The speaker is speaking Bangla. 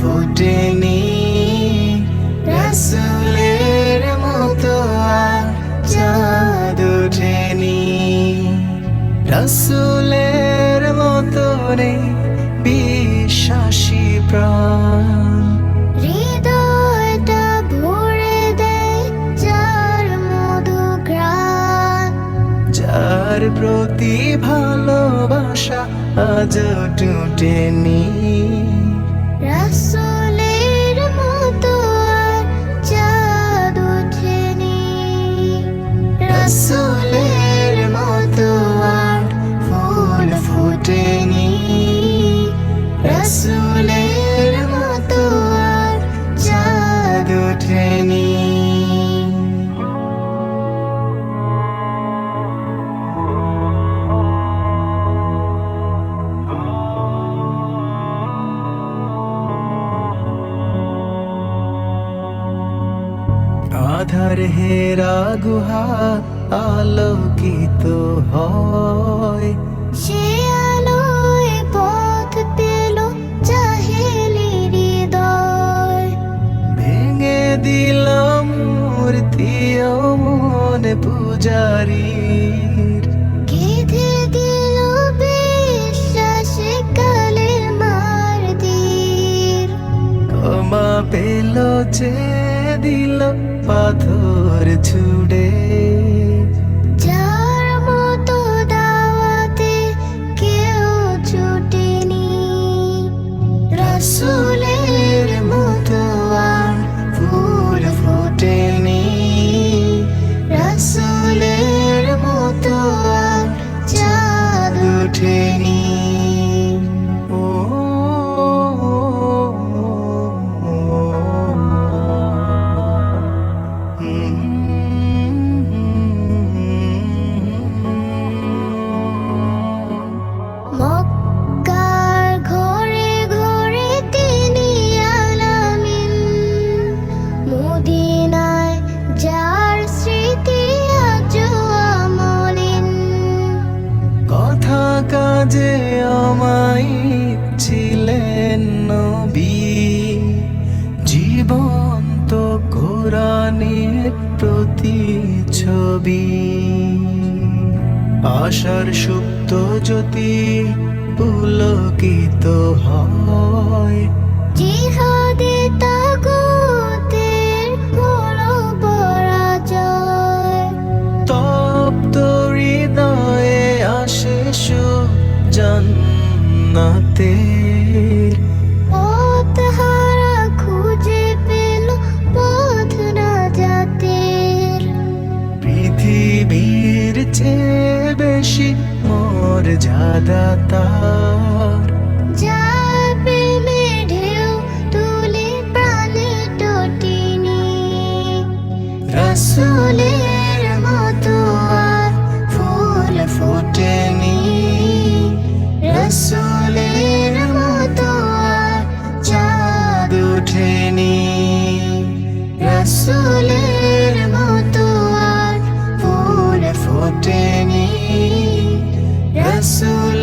ফোটেনি। রসুলের মতো চাঁদ ওঠেনি। রসুলের মতো রে বিশ্বাসী প্রাণ। যার প্রতি ভালোবাসা আজ টুটেনি। রাসূলের মতো আর চাঁদ ওঠেনি। রসুলের মতো ফুল ফুটেনি। রসুলের আধার হেরা গুহা আলোকিত হয়। সে আলোয় পথ পেল চাহেলি ভেঙে দিল মূর্তি মন ক্ষমা পেল যে দিল পাথর ছুড়ে যার মতো দাওয়াতে কেউ ছুটেনি। রসুলের মতো আর ফুল ফোটেনি। রসুলের মতো আর চাঁদ ওঠেনি। কাজে আমায় ছিলেন নবী জীবন্ত কোরআনের ছবি। আশার সুপ্ত জ্যোতি পুলকিত হয়। হারা খুঁজে পেল পথ না জাতের পৃথিবীর চেয়ে বেশি তার। তুলে প্রাণে টটিনি রসুলের ফুলের মতো আর ফুল ফোটেনি। রসুল